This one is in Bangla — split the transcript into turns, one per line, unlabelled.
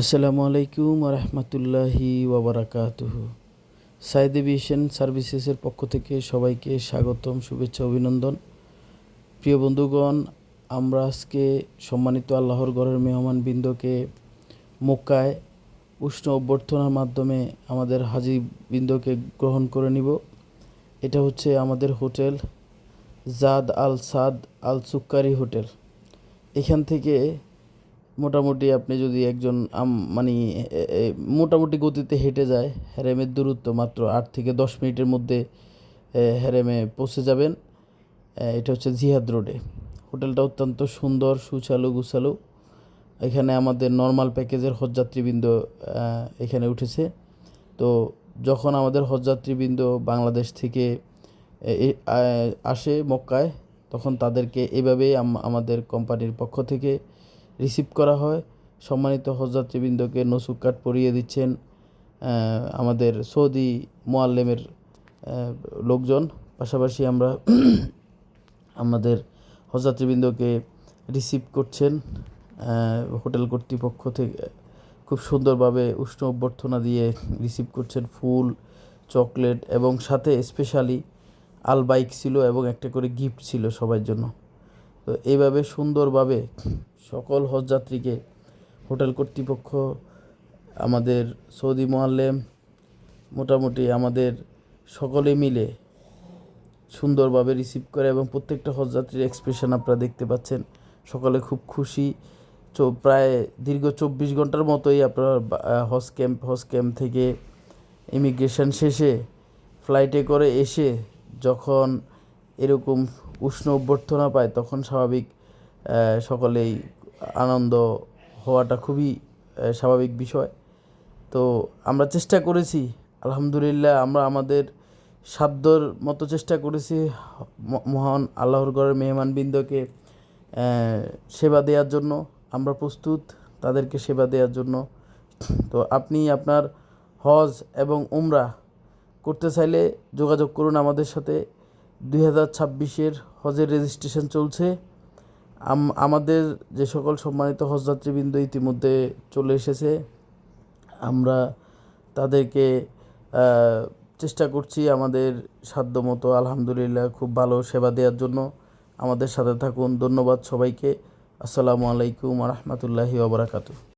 আসসালামু আলাইকুম রহমতুল্লাহি ওবরাকাতুহু। সাইদ এভিয়েশন সার্ভিসেসের পক্ষ থেকে সবাইকে স্বাগতম, শুভেচ্ছা, অভিনন্দন। প্রিয় বন্ধুগণ, আমরা আজকে সম্মানিত আল্লাহর ঘরের মেহমান বৃন্দকে মক্কায় উষ্ণ অভ্যর্থনার মাধ্যমে আমাদের হাজি বৃন্দকে গ্রহণ করে নিব। এটা হচ্ছে আমাদের হোটেল জাদ আল সাদ আল সুক্কারি হোটেল। এখান থেকে মোটামুটি আপনি যদি একজন মানে মোটামুটি গতিতে হেঁটে যায় হ্যারেমের দূরত্ব মাত্র আট থেকে দশ মিনিটের মধ্যে হ্যারেমে পৌঁছে যাবেন। এটা হচ্ছে জিহাদ রোডে। হোটেলটা অত্যন্ত সুন্দর, সুচালু, গুছালু। এখানে আমাদের নর্মাল প্যাকেজের হজযাত্রীবৃন্দ এখানে উঠেছে। তো যখন আমাদের হজযাত্রীবৃন্দ বাংলাদেশ থেকে আসে মক্কায়, তখন তাদেরকে এভাবেই আমাদের কোম্পানির পক্ষ থেকে রিসিভ করা হয়। সম্মানিত হজযাত্রীবৃন্দকে নসুক কার্ড পরিয়ে দিচ্ছেন আমাদের সৌদি মোয়াল্লেমের লোকজন। পাশাপাশি আমরা আমাদের হজযাত্রীবৃন্দকে রিসিভ করছেন হোটেল কর্তৃপক্ষ থেকে। খুব সুন্দরভাবে উষ্ণ অভ্যর্থনা দিয়ে রিসিভ করছেন ফুল, চকলেট এবং সাথে স্পেশালি আল বাইক ছিল এবং একটা করে গিফট ছিল সবার জন্য। তো এইভাবে সুন্দরভাবে সকল হজযাত্রীকে হোটেল কর্তৃপক্ষ, আমাদের সৌদি মোয়াল্লেম, মোটামুটি আমাদের সকলে মিলে সুন্দরভাবে রিসিভ করে এবং প্রত্যেকটা হজযাত্রীর এক্সপ্রেশন আপনারা দেখতে পাচ্ছেন। সকলে খুব খুশি। প্রায় দীর্ঘ চব্বিশ ঘণ্টার মতোই আপনার হজ ক্যাম্প হজ ক্যাম্প থেকে ইমিগ্রেশন শেষে ফ্লাইটে করে এসে যখন এরকম উষ্ণ অভ্যর্থনা পায়, তখন স্বাভাবিক সকলেই আনন্দ হওয়াটা খুবই স্বাভাবিক বিষয়। তো আমরা চেষ্টা করেছি, আলহামদুলিল্লাহ আমরা আমাদের সাধ্যর মতো চেষ্টা করেছি মহান আল্লাহর ঘরের মেহমানবৃন্দকে সেবা দেওয়ার জন্য। আমরা প্রস্তুত তাদেরকে সেবা দেওয়ার জন্য। তো আপনি আপনার হজ এবং উমরা করতে চাইলে যোগাযোগ করুন আমাদের সাথে। দুই হাজার ছাব্বিশের হজের রেজিস্ট্রেশন চলছে। আমাদের যে সকল সম্মানিত হজযাত্রীবৃন্দ ইতিমধ্যে চলে এসেছে, আমরা তাদেরকে চেষ্টা করছি আমাদের সাধ্যমতো, আলহামদুলিল্লাহ, খুব ভালো সেবা দেওয়ার জন্য। আমাদের সাথে থাকুন, ধন্যবাদ সবাইকে। আসসালামু আলাইকুম রহমতুল্লাহি ওবরাকাতু